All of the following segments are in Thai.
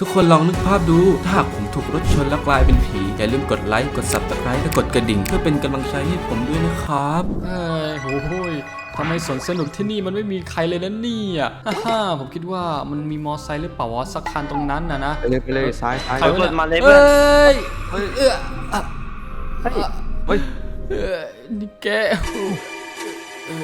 ทุกคนลองนึกภาพดู ถ้าหากผมถูกรถชนแล้วกลายเป็นผี อย่าลืมกดไลค์ กด subscribe และกดกระดิ่ง เพื่อเป็นกำลังใจให้ผมด้วยนะครับเอ้ยโหยทำไมสวนสนุกที่นี่มันไม่มีใครเลยนะเนี่ยฮ่าฮ่าผมคิดว่ามันมีมอไซค์หรือเปล่าวะสักคันตรงนั้นนะนะ ไปเลยไปเลยซ้ายซ้ายใครเฮ้ยวะนี่มาเลยเอ้ยเอ้ยเอ้ยอะเฮ้ยเอ้ยนี่แก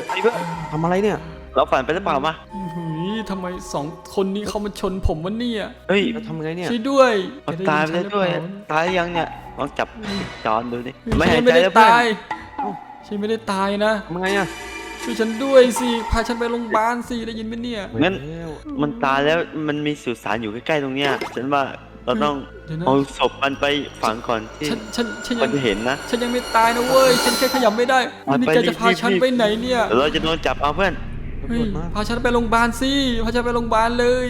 ไอ้เพื่อนทำอะไรเนี่ย เราฝันไปหรือเปล่ามาหุ ยทำไมสองคนนี้เขามาชนผมวะเนี่ยเฮ้ยแล้วทำไงเนี่ยช่วยด้วยเอาแกตายไปฉัแล้นวหรือด้วยเปล่าตายหรือยังเนี่ยลองจับจอนดูดิไม่ไม่หายไม่ใจได้แล้วเพื่อนตายฉันไม่ได้ตายนะทำไงอะช่วยฉันด้วยสิ พาฉันไปโรงพยาบาลสิ ได้ยินไหมเนี่ย งั้นแล้วมันตายแล้วมันมีสุสานอยู่ใกล้ๆตรงเนี้ย ฉันว่าเราต้องเดี๋ยวนะเอาศพมันไปฝังก่อนที่ฉันฉันฉันคยันงจะเห็นนะ ฉันยังไม่ตายนะเว้ย ฉันแค่ขยับไม่ได้ไปนี่ไปแกจะพารีบฉันรีบไปไหนเนี่ยเดี๋ยวเราจะโดนจับเอาเพื่อน เฮ้ยตำรวจมาพาฉันไปโรงพยาบาลสิพาฉันไปโรงพยาบาลเลย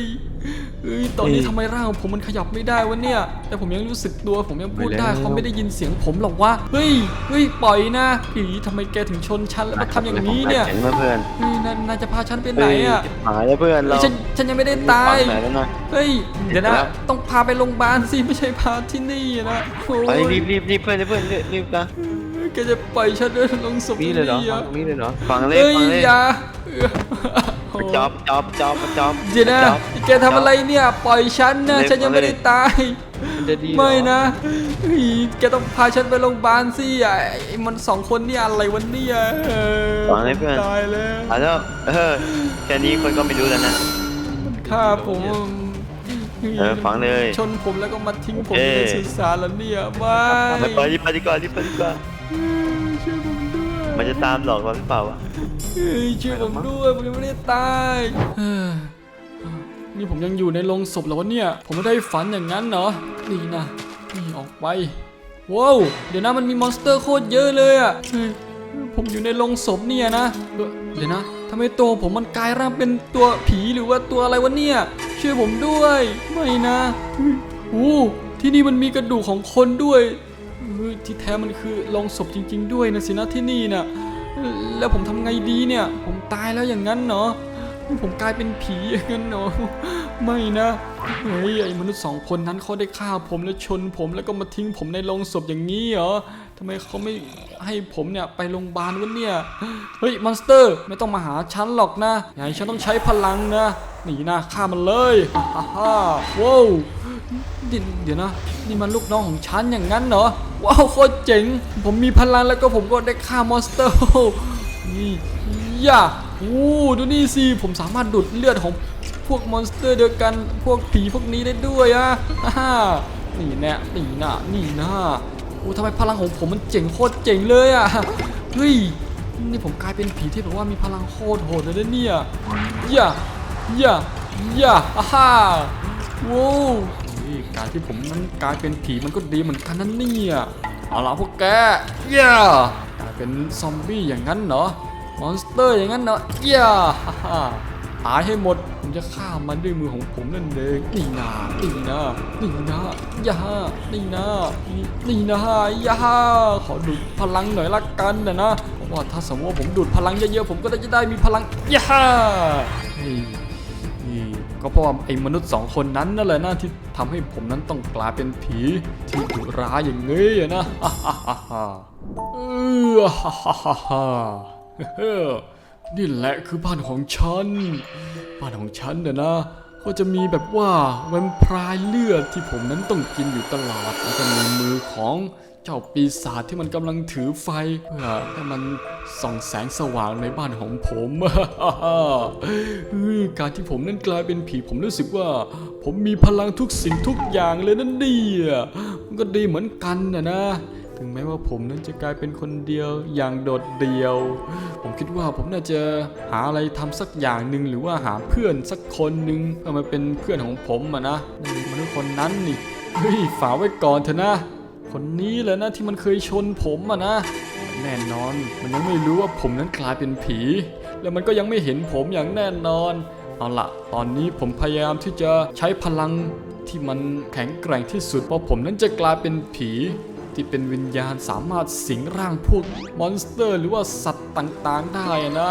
เฮ้ยตอนนี้เฮ้ยทำไมร่างของผมมันขยับไม่ได้วะเนี่ย แต่ผมยังรู้สึกตัวผมยังพูดไปแล้วได้เขาไม่ได้ยินเสียงผมหรอกวะเฮ้ยเฮ้ยปล่อยนะผีทำไมแกถึงชนฉันแล้วมาทำอย่างนี้เนี่ยเห็นไหมเพื่อนเฮ้ยนายนายจะพาฉันไปไหนอะเฮ้ยหายแล้วเพื่อนเราฉันฉันยังไม่ได้ตายฝังไหนแล้วนะเฮ้ยเดี๋ยวนะครับต้องพาไปโรงพยาบาลสิไม่ใช่พาที่นี่นะโอ้ไปยรีบรีบรีบเพื่อนเพื่อนรีบรีบกัน แกจะปล่อยฉันเดินลงศพนี่ที่เลยเหรอนี่อะตรงนี้เลยเหรอฝังเลยเฮ้ยฝังเลยอย่าจอบจอบจอบจอบเดี๋ยวนะจอบ แกทำอะไรเนี่ยปล่อยฉันนะเล่นฉันยังไม่ได้ตาย มันจะดีเหรอ ไม่นะเฮ้ยแกต้องพาฉันไปโรงพยาบาลสิอะไอ้มันสองคนเนี่ยอะไรวันเนี่ยเออฝังเลยเพื่อน ตายแล้วอะแล้วเออแค่นี้คนก็ไม่รู้แล้วนะ ฆ่าผมเออฝังเลยชนผมแล้วก็มาทิ้งผมเอ้อยู่ในสุสานแล้วเนี่ยไม่ไปไปรีบไปดีกว่ารีบไปดีกว่า ช่วยผมด้วยมันจะตามหลอกเราหรือเปล่าวะเฮ้ยช่วยผมด้วยผมยังไม่ได้ตายเฮ้ยนี่ผมยังอยู่ในโรงศพแล้ววะเนี่ย ผมไม่ได้ฝันอย่างนั้นเหรอนี่นะนี่ออกไปว้าวเดี๋ยวนะมันมีมอนสเตอร์โคตรเยอะเลยอะเฮ้ยผมอยู่ในโรงศพเนี่ยนะเอ้อเดี๋ยวนะทำไมตัวผมมันกลายร่างเป็นตัวผีหรือว่าตัวอะไรวะเนี่ยช่วยผมด้วย ไม่นะเฮ้ยโอ้ที่นี่มันมีกระดูกของคนด้วย ที่แท้มันคือโรงศพจริง ๆ ด้วยนะสินะที่นี่น่ะแล้วผมทำไงดีเนี่ย ผมตายแล้วอย่างนั้นเนาะผมกลายเป็นผีอย่างนั้นเนาะไม่นะเฮ้ยไอ้มนุษย์สองคนนั้นเขาได้ฆ่าผมแล้วชนผมแล้วก็มาทิ้งผมในโรงศพอย่างนี้เหรอทำไมเขาไม่ให้ผมเนี่ยไปโรงพยาบาลวะเนี่ยเฮ้ยมอนสเตอร์ไม่ต้องมาหาฉันหรอกนะอย่างฉันต้องใช้พลังนะหนีนะฆ่ามันเลยฮ่าฮ่าฮ่าว้าว เดี๋ยวเดี๋ยวนะนี่มันลูกน้องของฉันอย่างนั้นเหรอว้าวโคตรเจ๋ง ผมมีพลังแล้วก็ผมก็ได้ฆ่ามอนสเตอร์นี่ย่าโอ้ดูนี่สิผมสามารถดูดเลือดของพวกมอนสเตอร์เดียวกันพวกผีพวกนี้ได้ด้วยอะฮ่าฮ่านี่แน่นี่นะนี่นะโอ้ทำไมพลังของผมมันเจ๋งโคตรเจ๋งเลยอะเฮ้ยนี่ผมกลายเป็นผีที่แบบว่ามีพลังโคตรโหดเลยนะเนี่ยย่าย่าย่าฮ่าฮ่าว้ี่การที่ผมนั้นกลายเป็นผีมันก็ดีเหมือนกันนั่นเนี่ยเอาล่ะพวกแกเย่กลายเป็นซอมบี้อย่างนั้นเหรอมอนสเตอร์อย่างนั้นเหรอย่าฮ่าฮ่าตายให้หมดผมจะฆ่ามันด้วยมือของผมนั่นเองนี่นานี่นานี่นาย่านี่นานี่นาย่าขอดูดพลังหน่อยละกันนะนะเพราะว่าถ้าสมมติว่าผมดูดพลังเยอะๆผมก็จะได้มีพลังย่านี่ ก็เพราะว่าไอ้มนุษย์สองคนนั้นนั่นแหละนะที่ทำให้ผมนั้นต้องกลายเป็นผีที่ดุร้ายอย่างนี้นะฮ่าฮ่าฮ่าฮ่าเออฮ่าฮ่าฮ่าเฮ้อนี่แหละคือบ้านของฉัน บ้านของฉันเนี่ยนะก็จะมีแบบว่าแวมพร์เลือดที่ผมนั้นต้องกินอยู่ตลอดแล้วก็มีมือของ เจ้าปีศาจที่มันกำลังถือไฟเพื่อให้มันส่องแสงสว่างในบ้านของผมการที่ผมนั้นกลายเป็นผีผมรู้สึกว่า ผมมีพลังทุกสิ่งทุกอย่างเลยนั่นดีอะมันก็ดีเหมือนกันนะนะถึงแม้ว่าผมนั้นจะกลายเป็นคนเดียวอย่างโดดเดี่ยว ผมคิดว่าผมน่าจะหาอะไรทำสักอย่างหนึ่งหรือว่าหาเพื่อนสักคนหนึ่งเพื่อมาเป็นเพื่อนของผมอะนะนั่นมนุษย์คนนั้นนี่เฮ้ยฝากไว้ก่อนเถอะนะ คนนี้แหละนะที่มันเคยชนผมอะนะ แน่นอนมันยังไม่รู้ว่าผมนั้นกลายเป็นผี แล้วมันก็ยังไม่เห็นผมอย่างแน่นอน เอาละตอนนี้ผมพยายามที่จะใช้พลังที่มันแข็งแกร่งที่สุดเพราะผมนั้นจะกลายเป็นผีที่เป็นวิญญาณสามารถสิงร่างพวกมอนสเตอร์ หรือว่าสัตว์ต่างๆได้นะ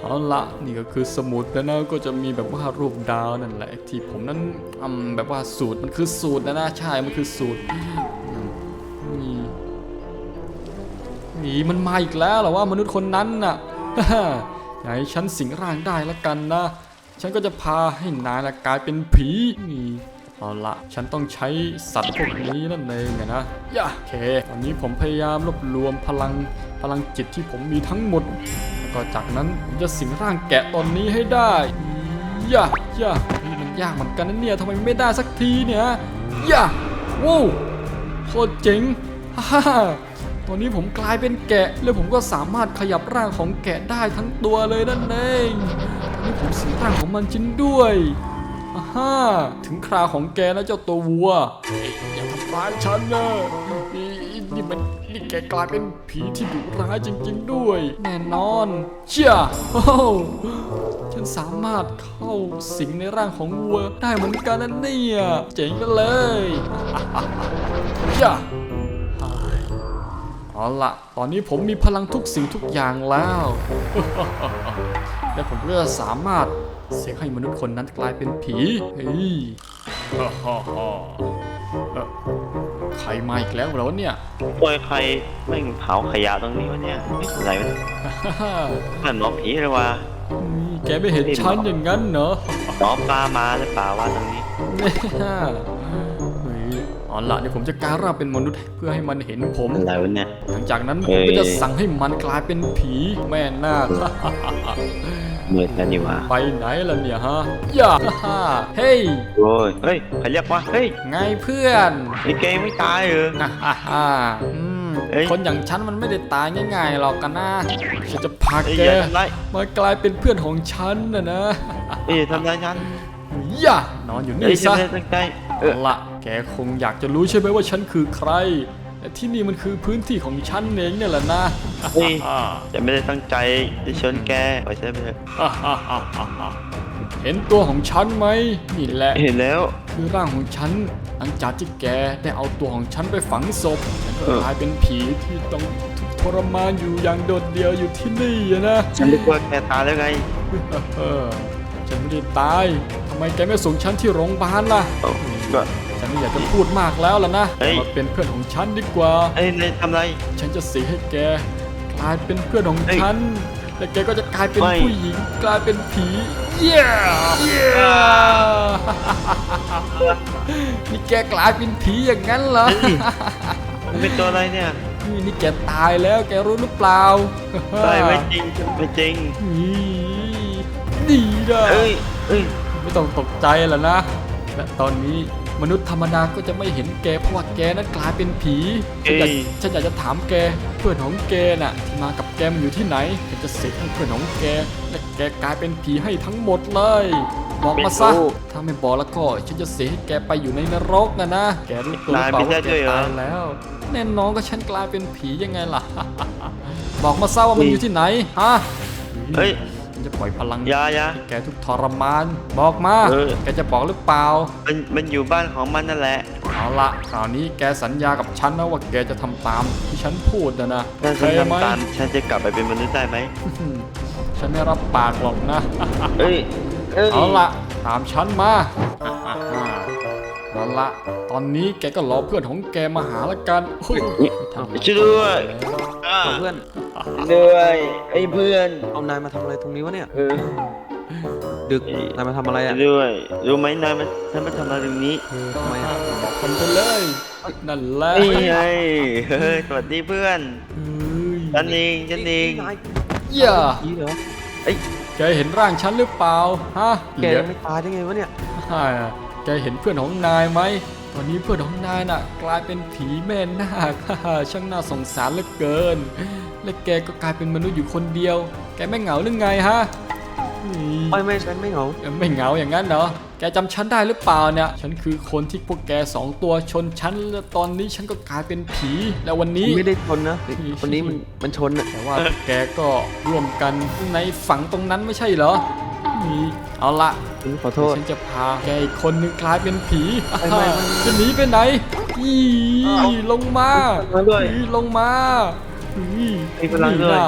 เอาละนี่ก็คือสมุดแล้วนะก็จะมีแบบว่ารูปดาวนั่นแหละที่ผมนั้นอืมแบบว่าสูตรมันคือสูตรนะนะใช่มันคือสูตรนี่นี่มันมาอีกแล้วหรอว่ามนุษย์คนนั้นน่ะอยากให้ฉันสิงร่างได้ละกันนะ ฉันก็จะพาให้นายละกลายเป็นผีนี่ เอาละฉันต้องใช้สัตว์พวกนี้นั่นเองอะนะย่าโอเคตอนนี้ผมพยายามรวบรวมพลังพลังจิตที่ผมมีทั้งหมด แล้วก็จากนั้นผมจะสิงร่างแกะตอนนี้ให้ได้ย่าย่านี่มันยากเหมือนกันนะเนี่ยทำไมไม่ได้สักทีเนี่ยย่าว้าวโคตรเจ๋งฮ่าฮ่าตอนนี้ผมกลายเป็นแกะ แล้วผมก็สามารถขยับร่างของแกะได้ทั้งตัวเลยนั่นเองตอนนี้ผมสิงร่างของมันจริงด้วยอ่า ฮ่าถึงคราวของแกแล้วเจ้าตัววัวเฮ้ยอย่าทำร้ายฉันนะนี่นี่มันนี่แกกลายเป็นผีที่ดุร้ายจริง ๆ ด้วย แน่นอน เชี่ยโอ้โหฉันสามารถเข้าสิงในร่างของวัวได้เหมือนกันนะเนี่ย เจ๋งกันเลยเชี่ย เอาละตอนนี้ผมมีพลังทุกสิ่งทุกอย่างแล้ว และผมก็จะสามารถเสกให้มนุษย์คนนั้นกลายเป็นผีเฮ้ยฮ่าฮ่าฮ่าเอ่อใครมาอีกแล้วเหรอเนี่ยโอ้ยใครแม่งเผาขยะตรงนี้วะเนี่ยไม่เป็นไรวะฮ่าฮ่ามันหมอผีเลยว่ะนี่แกไม่เห็นฉันอย่างนั้นเหรอหมอปลามาหรือเปล่าวะตรงนี้เนี่ยเฮ้ย เอาละเดี๋ยวผมจะกลายร่างเป็นมนุษย์เพื่อให้มันเห็นผมอะไรวะเนี่ยหลังจากนั้นผเอ้มยก็จะสั่งให้มันกลายเป็นผีแม่นาคเหมือนกันนี่หว่าไปไหนล่ะเนี่ยฮะอย่าเฮ้ยโอ้ยเฮ้ยใครเรียกวะเฮ้ยไงเพื่อนไอ้เกย์ไม่ตายเหรอฮ่าฮ่าฮ่าอืมเอ้ยคนอย่างฉันมันไม่ได้ตายง่ายๆหรอกกันนะฉันจะพาไอ้ยแกอย่าทำไรายมากลายเป็นเพื่อนของฉันนะนะเอ้ยอย่าทำร้ายฉัน อย่านอนอยู่เอ้ยนี่ฉันซะไม่ได้ตั้งใจเออเอาละแกคงอยากจะรู้ใช่ไหมว่าฉันคือใครแต่ที่นี่มันคือพื้นที่ของฉันเองเนี่ยแหละนะเฮ้ยจะไม่ได้ตั้งใจจะชนแกปล่อยฉันไปเถอะเห็นตัวของฉันไหมนี่แหละเห็นแล้วคือร่างของฉันหลังจากที่แกได้เอาตัวของฉันไปฝังศพฉันก็เออกลายเป็นผีที่ต้องทุกข์ทรมานอยู่อย่างโดดเดี่ยวอยู่ที่นี่อะนะฉันนึกว่าแกตายแล้วไงเออ ฉันไม่ได้ตายทำไมแกไม่ส่งฉันที่โรงพยาบาลล่ะ เอ้าก็ ฉันไม่อยากจะพูดมากแล้วล่ะนะเฮ้ย มาเป็นเพื่อนของฉันดีกว่า เอ้ยนายทำไร ฉันจะเสียให้แกกลายเป็นเพื่อนของเฮ้ยฉัน และแกก็จะกลายเป็นไม่ ผู้หญิงกลายเป็นผี เย้เย้นี่แกกลายเป็นผีอย่างนั้นเหรอ เฮ้ยมันเป็นตัวอะไรเนี่ยนี่นี่แกตายแล้วแกรู้หรือเปล่าไม่ไม่จริงไม่จริง นี่ ดีนะเอ้ยเอ้ยไม่ต้องตกใจแล้วนะ และตอนนี้มนุษย์ธรรมดาก็จะไม่เห็นแกเพราะว่าแกนั้นกลายเป็นผีฉันอยากฉันอยากจะถามแกเพื่อนของแกน่ะที่มากับแกมันอยู่ที่ไหนฉันจะเสกให้เพื่อนของแกและแกกลายเป็นผีให้ทั้งหมดเลยบอกมาซะถ้าไม่บอกแล้วก็ฉันจะเสกให้แกไปอยู่ในนรกนะนะแกรู้ตัวหรือเปล่าว่าแกตายแล้วแน่นอนก็ฉันกลายเป็นผียังไงล่ะ บอกมาซะว่ามันอยู่ที่ไหนฮะเฮ้ยฉัน จะปล่อยพลังอยาอยา แกทุกทรมาน บอกมา เออ แกจะบอกหรือเปล่า มันมันอยู่บ้านของมันนั่นแหละ เอาละคราวนี้แกสัญญากับฉันนะว่าแกจะทำตามที่ฉันพูดนะนะถ้าเคฉันยไหมทำตาม ฉันจะกลับไปเป็นมนุษย์ได้ไหมฉันไม่รับปากหรอกนะ เอ้ยเอ้ย เอาละตามฉันมา เอาละตอนนี้แกก็รอเพื่อนของแกมาหาละกันโอ้ยทำช่วยด้วย อ่าเอาเพื่อนด้วยไอ้เพื่อนเอานายมาทำอะไรตรงนี้วะเนี่ย เออดึกนายมาทำอะไรอะด้วยรู้ไหมนายมันนายมาทำอะไรตรงนี้ทำไมอะบอกกันไปเลยนั่นแหละนี่ไงเฮ้ยสวัสดีเพื่อนเฮ้ยฉันเองฉันเองนายอย่าผีเหรอแกเห็นร่างฉันหรือเปล่าฮะแกยังไม่ตายได้ไงวะเนี่ยฮ่า แกเห็นเพื่อนของนายไหม ตอนนี้เพื่อนของนายน่ะ กลายเป็นผีแม่นาคฮ่าช่างน่าสงสารเหลือเกิน และแกก็กลายเป็นมนุษย์อยู่คนเดียว แกไม่เหงาหรือไงฮะนี่ไม่ไม่ฉันไม่เหงาไม่เหงาอย่างนั้นเหรอ แกจำฉันได้หรือเปล่าเนี่ย ฉันคือคนที่พวกแกสองตัวชนฉันแล้วตอนนี้ฉันก็กลายเป็นผี แล้ววันนี้ไม่ได้ชนนะคนนี้มันมันชนอะแต่ว่าแกก็ร่วมกันในฝังตรงนั้นไม่ใช่เหรอ นี่เอาละฉันขอโทษ ฉันจะพาแกอีกคนนึงกลายเป็นผีไม่ไม่ไม่จะหนีไปไหนอีลงมามาด้วยอีลงมาอีมีพลังด้วย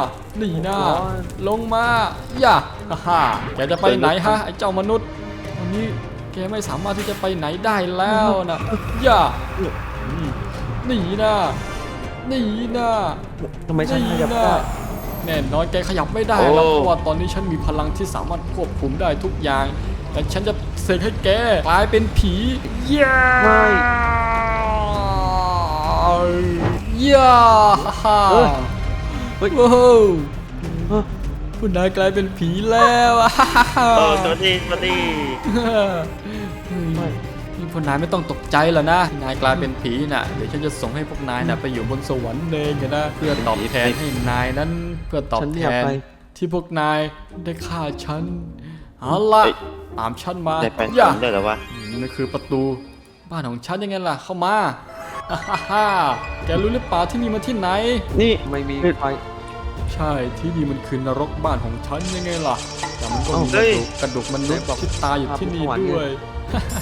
นี่นะนี่นะลงมาอย่าฮ่าฮ่าแกจะไปไหนฮะไอ้เจ้ามนุษย์วันนี้แกไม่สามารถที่จะไปไหนได้แล้วนะอย่าอืมนี่นะนี่นะทำไมฉันขยับนี่ได้นะ แน่นอนแกขยับไม่ได้โอ้แล้วเพราะว่าตอนนี้ฉันมีพลังที่สามารถควบคุมได้ทุกอย่าง แต่ฉันจะเสกให้แกกลายเป็นผีเย้ไม่เย้ฮ่าฮ่าเฮ้ยเฮ้ยว้าวเฮ้ยคุณนายกลายเป็นผีแล้วอะฮ่าฮ่าฮ่าโอ้ตัวนี้ตัวนี้ไม่นี่พวกนายไม่ต้องตกใจหรอกนะ นายกลายเป็นผีน่ะ เดี๋ยวฉันจะส่งให้พวกนายน่ะไปอยู่บนสวรรค์เองนะ เพื่อตอบแทนให้นายนั้น เพื่อตอบฉันไม่แทอยากนไปที่พวกนายได้ฆ่าฉันเอาละเอ้ยตามฉันมาได้แปลงอย่าได้เหรอวะนี่คือประตูบ้านของฉันยังไงล่ะเข้ามาฮ่าฮ่าฮ่าแกรู้หรือเปล่าที่นี่มันที่ไหน นี่ไม่มีไฟใช่ที่นี่มันคือนรกบ้านของฉันยังไงล่ะแต่มันก็มีกเฮ้ระยดูกกระดูกมนุษย์ที่ตายอยู่ที่นี่ด้วย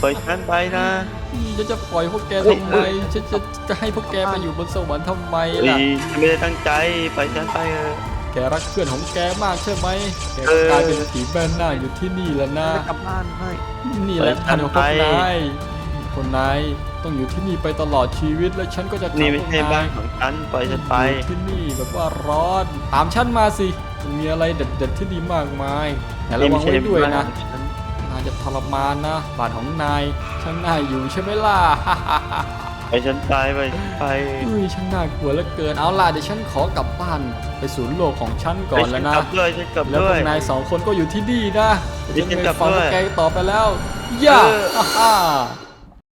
ปล่อยฉันไปนะนี่ฉันจะปล่อยพวกแกเฮ้ยทำไมฉันจะจะให้พวกแกไปอยู่บนสวรรค์ทำไมเฮ้ล่ะยฉันไม่ได้ตั้งใจปล่อยฉันไปเออแก รักเพื่อนของแกมากใช่ไหมแกเออกลายเป็นผีแบนหน้าอยู่ที่นี่แล้วนะจะกลับบ้านให้นี่แหละเปิดท่านของพวกไปนายคนนายต้องอยู่ที่นี่ไปตลอดชีวิตและฉันก็จะนี่ทำไม่พวกใช่นาบ้านยของฉันปล่อยฉันไปอยู่ที่นี่แบบว่าร้อนตามฉันมาสิมันมีอะไรเด็ดๆที่ดีมากมายแต่ระวังไว้ด้วยนะฉันนายจะทรมานนะบาดของนายฉันน่าอยู่ใช่ไหมล่ะ ปล่อยฉันไปปล่อยฉันไปอุ้ยฉันน่ากลัวเหลือเกินเอาล่ะเดี๋ยวฉันขอกลับบ้านไปศูนย์โลกของฉันก่อนแล้วนะฉักลับด้วยฉันกลับแล้วด้พววย กนายสองคนก็อยู่ที่นี่นะเดี๋ยวฉันไม่กลับฟังด้วยแกต่อไปแล้วอย่าเออ ฮ่าฮ่า